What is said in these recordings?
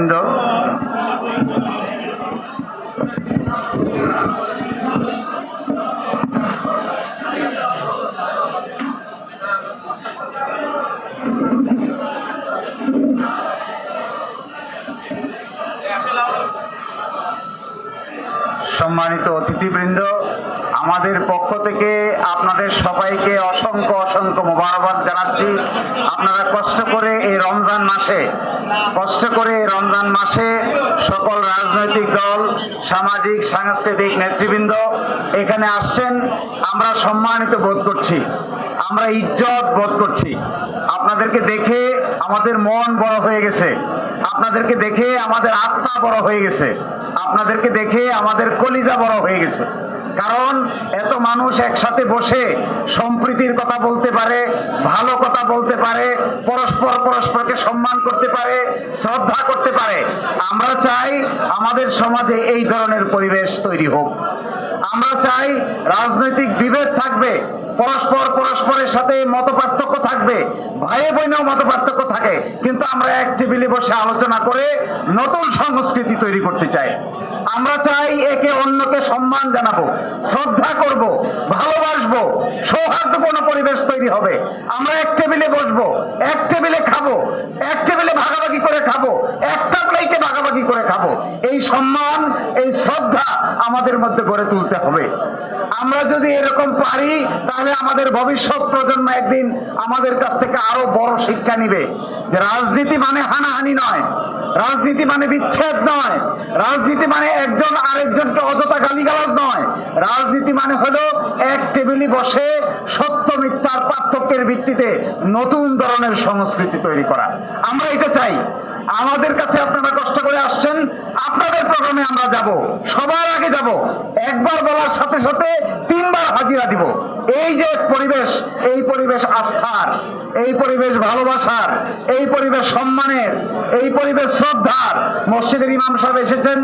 অতিথিবৃন্দ সম্মানিত অতিথিবৃন্দ আমাদের পক্ষ থেকে আপনাদের সবাইকে অসংখ্য অসংখ্য মোবারকবাদ জানাচ্ছি। আপনারা কষ্ট করে এই রমজান মাসে, কষ্ট করে এই রমজান মাসে সকল রাজনৈতিক দল, সামাজিক, সাংস্কৃতিক নেতৃবৃন্দ এখানে আসছেন। আমরা সম্মানিত বোধ করছি। আমরা ইজ্জত বোধ করছি। আপনাদেরকে দেখে আমাদের মন বড় হয়ে গেছে। আপনাদেরকে দেখে আমাদের আত্মা বড় হয়ে গেছে। আপনাদেরকে দেখে আমাদের কলিজা বড় হয়ে গেছে। কারণ এত মানুষ একসাথে বসে সম্প্রীতির কথা বলতে পারে, ভালো কথা বলতে পারে, পরস্পর পরস্পরকে সম্মান করতে পারে, শ্রদ্ধা করতে পারে। আমরা চাই আমাদের সমাজে এই ধরনের পরিবেশ তৈরি হোক। আমরা চাই রাজনৈতিক বিভেদ থাকবে, পরস্পর পরস্পরের সাথে মত পার্থক্য থাকবে ভাই বোনেও মত পার্থক্য থাকে। কিন্তু আমরা এক টেবিলে বসে আলোচনা করে নতুন সংস্কৃতি তৈরি করতে চাই। আমরা চাই একে অন্যকে সম্মান জানাব, শ্রদ্ধা করব, ভালোবাসবো, সৌহার্দ্যপূর্ণ পরিবেশ তৈরি হবে। আমরা এক টেবিলে বসবো, এক টেবিলে খাব, এক টেবিলে ভাগাভাগি করে খাব, একটা প্লেটে ভাগাভাগি করে খাব। এই সম্মান, এই শ্রদ্ধা আমাদের মধ্যে গড়ে তুলতে হবে। আমরা যদি এরকম পারি, তাহলে আমাদের ভবিষ্যৎ প্রজন্ম একদিন আমাদের কাছ থেকে আরও বড় শিক্ষা নিবে। যে রাজনীতি মানে হানাহানি নয়। রাজনীতি মানে বিচ্ছেদ নয়। রাজনীতি মানে একজন আরেকজনকে অযথা গালিগালাজ নয়। রাজনীতি মানে হলো এক টেবিলে বসে সত্য মিথ্যার পার্থক্যের ভিত্তিতে নতুন ধরনের সংস্কৃতি তৈরি করা। আমরা এটা চাই। আমাদের কাছে আপনারা কষ্ট করে আসছেন। আপনাদের প্রোগ্রামে আমরা যাব। সবার আগে যাব। একবার বলার সাথে সাথে তিনবার হাজিরা দিব। এই যে পরিবেশ, এই পরিবেশ আস্থার। এই পরিবেশ ভালোবাসার, এই পরিবেশ সম্মানের, এই পরিবেশ শ্রদ্ধার মসজিদের ইমাম সাহেব এসেছেন,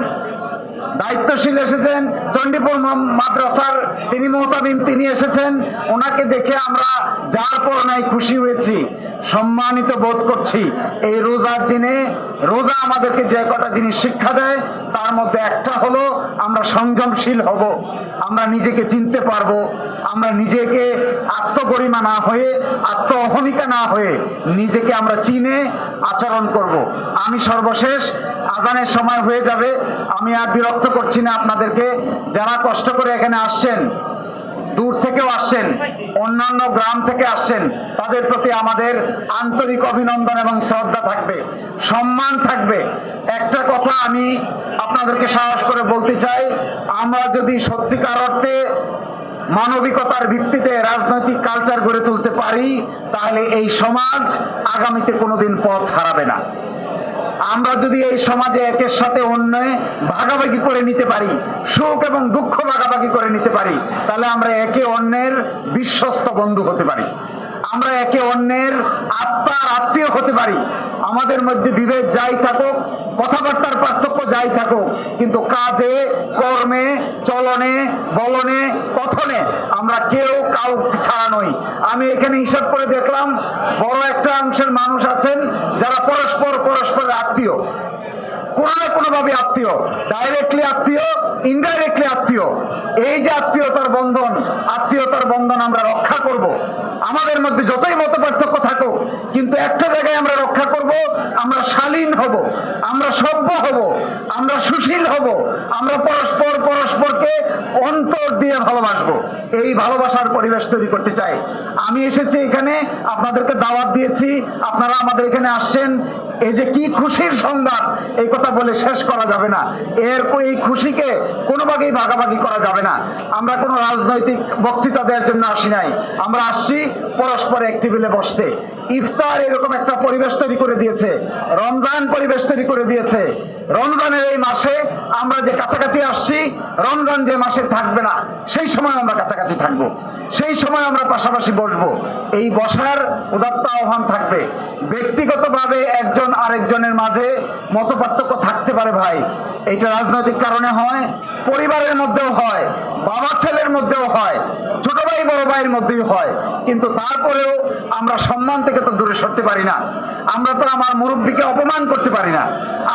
দায়িত্বশীল এসেছেন, চণ্ডীপুর মাদ্রাসার তিনি মোহতামিম তিনি এসেছেন। ওনাকে দেখে আমরা যার পর নাই খুশি হয়েছি, সম্মানিত বোধ করছি। এই রোজার দিনে, রোজা আমাদেরকে যে কটা জিনিস শিক্ষা দেয়, তার মধ্যে একটা হলো আমরা সংযমশীল হব, আমরা নিজেকে চিনতে পারব আমরা নিজেকে আত্মগরিমা না হয়ে আত্ম অহমিকা না হয়ে নিজেকে আমরা চিনে আচরণ করব। আমি সর্বশেষ, আজানের সময় হয়ে যাবে, আমি আর বিরক্ত করছি না আপনাদেরকে। যারা কষ্ট করে এখানে আসছেন, দূর থেকেও আসছেন, অন্যান্য গ্রাম থেকে আসছেন, তাদের প্রতি আমাদের আন্তরিক অভিনন্দন এবং শ্রদ্ধা থাকবে, সম্মান থাকবে। একটা কথা আমি আপনাদেরকে সাহস করে বলতে চাই, আমরা যদি সত্যিকার অর্থে মানবিকতার ভিত্তিতে রাজনৈতিক কালচার গড়ে তুলতে পারি, তাহলে এই সমাজ আগামীতে কোনোদিন পথ হারাবে না। আমরা যদি এই সমাজে একের সাথে অন্য ভাগাভাগি করে নিতে পারি, সুখ এবং দুঃখ ভাগাভাগি করে নিতে পারি, তাহলে আমরা একে অন্যের বিশ্বস্ত বন্ধু হতে পারি। আমরা একে অন্যের আত্মার আত্মীয় হতে পারি আমাদের মধ্যে বিভেদ যাই থাকুক, কথাবার্তার পার্থক্য যাই থাকুক, কিন্তু কাজে, কর্মে, চলনে, বলনে, কথনে আমরা কেউ কাউ ছাড়া নই। আমি এখানে হিসাব করে দেখলাম, বড় একটা অংশের মানুষ আছেন যারা পরস্পর পরস্পরের আত্মীয়। কোনো না কোনোভাবে আত্মীয় ডাইরেক্টলি আত্মীয় ইনডাইরেক্টলি আত্মীয়। এই যে আত্মীয়তার বন্ধন আত্মীয়তার বন্ধন আমরা রক্ষা করব। আমাদের মধ্যে যতই মত পার্থক্য থাকুক, কিন্তু একটা জায়গায় আমরা রক্ষা করব, আমরা শালীন হব, আমরা সভ্য হব, আমরা সুশীল হব, আমরা পরস্পর পরস্পরকে অন্তর দিয়ে ভালোবাসবো। এই ভালোবাসার পরিবেশ তৈরি করতে চাই। আমি এসেছি এখানে, আপনাদেরকে দাওয়াত দিয়েছি, আপনারা আমাদের এখানে আসছেন এই যে কি খুশির সংবাদ, এই কথা বলে শেষ করা যাবে না। এর এই খুশিকে কোনোভাবেই ভাগাভাগি করা যাবে না। আমরা কোনো রাজনৈতিক বক্তৃতা দেওয়ার জন্য আসি নাই। আমরা আসছি পরস্পর এক টেবিলে বসতে। ইফতার এরকম একটা পরিবেশ তৈরি করে দিয়েছে। রমজান পরিবেশ তৈরি করে দিয়েছে। রমজানের এই মাসে আমরা যে কাছাকাছি আসছি, রমজান যে মাসে থাকবে না, সেই সময় আমরা কাছাকাছি থাকব। সেই সময় আমরা পাশাপাশি বসব। এই বসার উদাত্ত আহ্বান থাকবে। ব্যক্তিগতভাবে একজন আরেকজনের মাঝে মত থাকতে পারে ভাই। এটা রাজনৈতিক কারণে হয়, পরিবারের মধ্যেও হয় বাবা ছেলের মধ্যেও হয়। ছোট ভাই, বড় ভাইয়ের মধ্যেই হয়। কিন্তু তারপরেও আমরা সম্মান থেকে তো দূরে সরতে পারি না। আমরা তো আমার মুরব্বীকে অপমান করতে পারি না।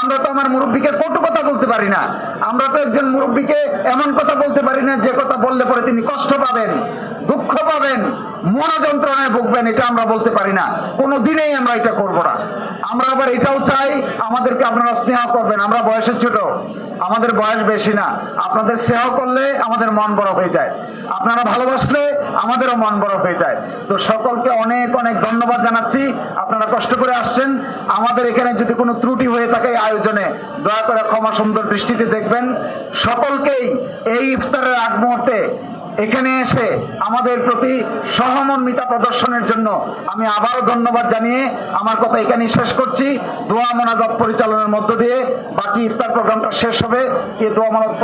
আমরা তো আমার মুরব্বীকে কটু কথা বলতে পারি না। আমরা তো একজন মুরব্বীকে এমন কথা বলতে পারি না, যে কথা বললে পরে তিনি কষ্ট পাবেন। দুঃখ পাবেন, মনোযন্ত্রণায় ভুগবেন, এটা আমরা বলতে পারি না। কোনো দিনেই আমরা এটা করব না। আমরা আবার এটাও চাই, আমাদেরকে আপনারা স্নেহ করবেন। আমরা বয়সে ছোট, আমাদের বয়স বেশি না। আপনাদের স্নেহ করলে আমাদের মন বড় হয়ে যায়। আপনারা ভালোবাসলে আমাদেরও মন বড় হয়ে যায়। তো সকলকে অনেক অনেক ধন্যবাদ জানাচ্ছি। আপনারা কষ্ট করে আসছেন। আমাদের এখানে যদি কোনো ত্রুটি হয়ে থাকে আয়োজনে, দয়া করে ক্ষমা সুন্দর দৃষ্টিতে দেখবেন। সকলকেই এই ইফতারের আগ মুহূর্তে এখানে এসে আমাদের প্রতি সহমর্মিতা প্রদর্শনের জন্য আমি আবারও ধন্যবাদ জানিয়ে আমার কথা এখানেই শেষ করছি। দোয়া মোনাজাত পরিচালনার মধ্য দিয়ে বাকি ইফতার প্রোগ্রামটা শেষ হবে। কে দোয়া মোনাজাত